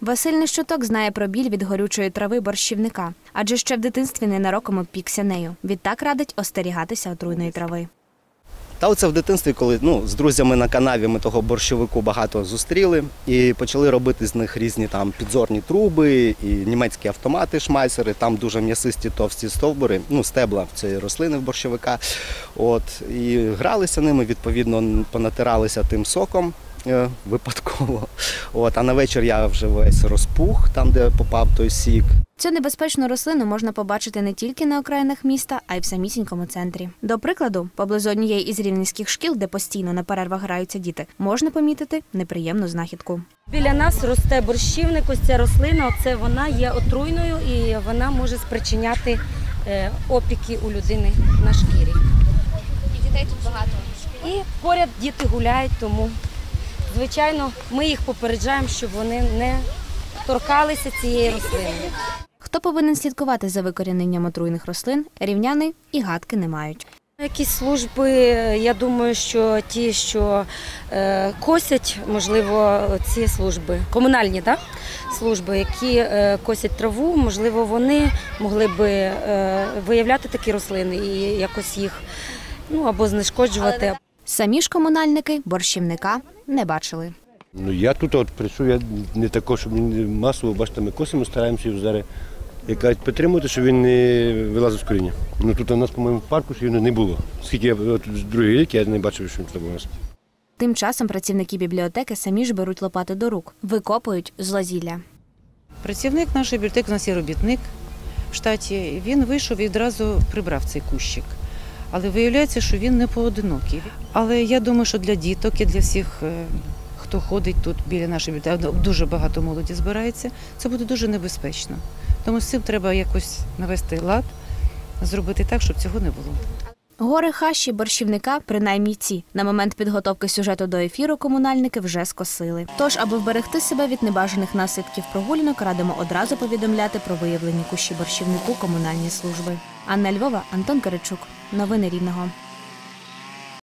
Василь Нещуток знає про біль від горючої трави борщівника, адже ще в дитинстві ненароком обпікся нею. Відтак радить остерігатися отруйної трави. Та оце в дитинстві, коли ну, з друзями на канаві ми того борщовику багато зустріли і почали робити з них різні там підзорні труби і німецькі автомати, шмайсери, там дуже м'ясисті товсті стовбури, ну, стебла цієї рослини в борщовика. От, і гралися ними, відповідно, понатиралися тим соком. Е, Випадково. От, а на вечір я вже весь розпух, там, де попав той сік. Цю небезпечну рослину можна побачити не тільки на окраїнах міста, а й в самісінькому центрі. До прикладу, поблизу однієї із рівненських шкіл, де постійно на перервах граються діти, можна помітити неприємну знахідку. Біля нас росте борщівник, ось ця рослина, це вона є отруйною і вона може спричиняти е, опіки у людини на шкірі. І дітей тут багато. І поряд діти гуляють, тому, звичайно, ми їх попереджаємо, щоб вони не торкалися цієї рослини. Хто повинен слідкувати за викоріненням отруйних рослин, рівняни і гадки не мають. Якісь служби, я думаю, що ті, що е, косять, можливо, ці служби, комунальні да? служби, які е, косять траву, можливо, вони могли би е, виявляти такі рослини і якось їх ну, або знешкоджувати. Самі ж комунальники борщівника не бачили. Ну я тут от працюю, я не також, щоб він масово, бачите, ми косимо, стараємося його зараз яка підтримувати, щоб він не вилазив з коріння. Ну тут у нас, по-моєму, в парку ще його не було. Скільки я от, другий рік я не бачив, що він тут у нас. Тим часом працівники бібліотеки самі ж беруть лопати до рук, викопують злозілля. Працівник нашої бібліотеки, у нас є робітник в штаті. Він вийшов і одразу прибрав цей кущик. Але виявляється, що він не поодинокий. Але я думаю, що для діток і для всіх, е, хто ходить тут біля нашої бібліотеки, дуже багато молоді збирається. Це буде дуже небезпечно. Тому з цим треба якось навести лад, зробити так, щоб цього не було. Гори хащі борщівника, принаймні ці, на момент підготовки сюжету до ефіру комунальники вже скосили. Тож, аби вберегти себе від небажаних наслідків прогулянок, радимо одразу повідомляти про виявлені кущі борщівнику комунальні служби. Анна Львова, Антон Киричук. Новини Рівного.